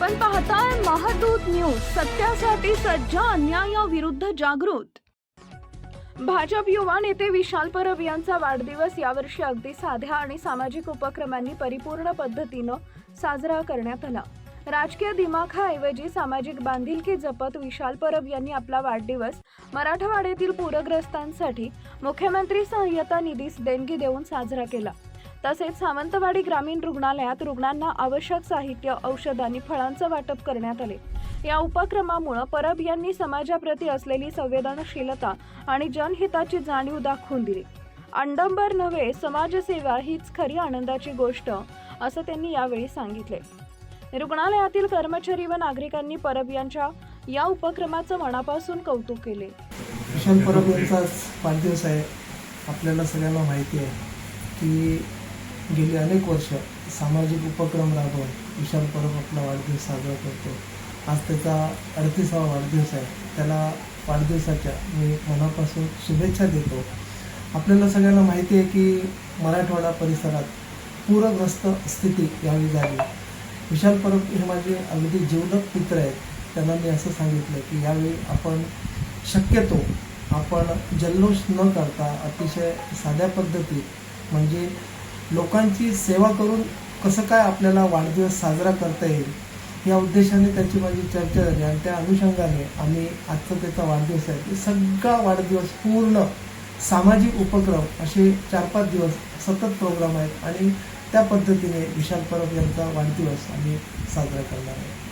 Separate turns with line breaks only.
आपण पाहताय महादूत न्यूज सत्यासाठी सज्ज अन्यायाविरुद्ध जागृत. भाजप युवा नेते विशाल परब यांचा वाढदिवस यावर्षी अगदी साध्या आणि सामाजिक उपक्रमांनी परिपूर्ण पद्धतीनं साजरा करण्यात आला. राजकीय दिमाखाऐवजी सामाजिक बांधिलकी जपत विशाल परब यांनी आपला वाढदिवस मराठवाड्यातील पूरग्रस्तांसाठी मुख्यमंत्री सहाय्यता निधीस देणगी देऊन साजरा केला. तसेच सावंतवाडी ग्रामीण रुग्णालयात रुग्णांना आवश्यक साहित्य औषध आणि फळांचं वाटप करण्यात आले. या उपक्रमामुळे परब यांनी समाजाप्रती असलेली संवेदनशीलता आणि जनहिताची जाणीव दाखवून दिली. अंडंबर नव्हे समाजसेवा हीच खरी आनंदाची गोष्ट असं त्यांनी यावेळी सांगितले. रुग्णालयातील कर्मचारी व नागरिकांनी परब यांच्या या उपक्रमाचं मनापासून कौतुक केले.
विशाल परब यांचा वाढदिवस आहे. आपल्याला सगळ्यांना माहिती आहे की गेली अनेक वर्ष सामाजिक उपक्रम राबवून विशाल परब आपला वाढदिवस साजरा करतो. आज त्याचा अडतीसावा वाढदिवस आहे. त्याला वाढदिवसाच्या मी मनापासून शुभेच्छा देतो. आपल्याला सगळ्यांना माहिती आहे की मराठवाडा परिसरात पूरग्रस्त स्थिती यावेळी झाली. विशाल परब हे माझे अगदी जीवलग मित्र आहेत. त्यांना मी असं सांगितलं की यावेळी आपण शक्यतो आपण जल्लोष न करता अतिशय साध्या पद्धतीत म्हणजे लोकांची सेवा करून कसं काय आपल्याला वाढदिवस साजरा करता येईल या उद्देशाने त्याची माझी चर्चा झाली आणि त्या अनुषंगाने आम्ही आजचा त्याचा वाढदिवस आहे. ते सगळा वाढदिवस पूर्ण सामाजिक उपक्रम असे चार पाच दिवस सतत प्रोग्राम आहेत आणि त्या पद्धतीने विशाल परब यांचा वाढदिवस आम्ही साजरा करणार आहे.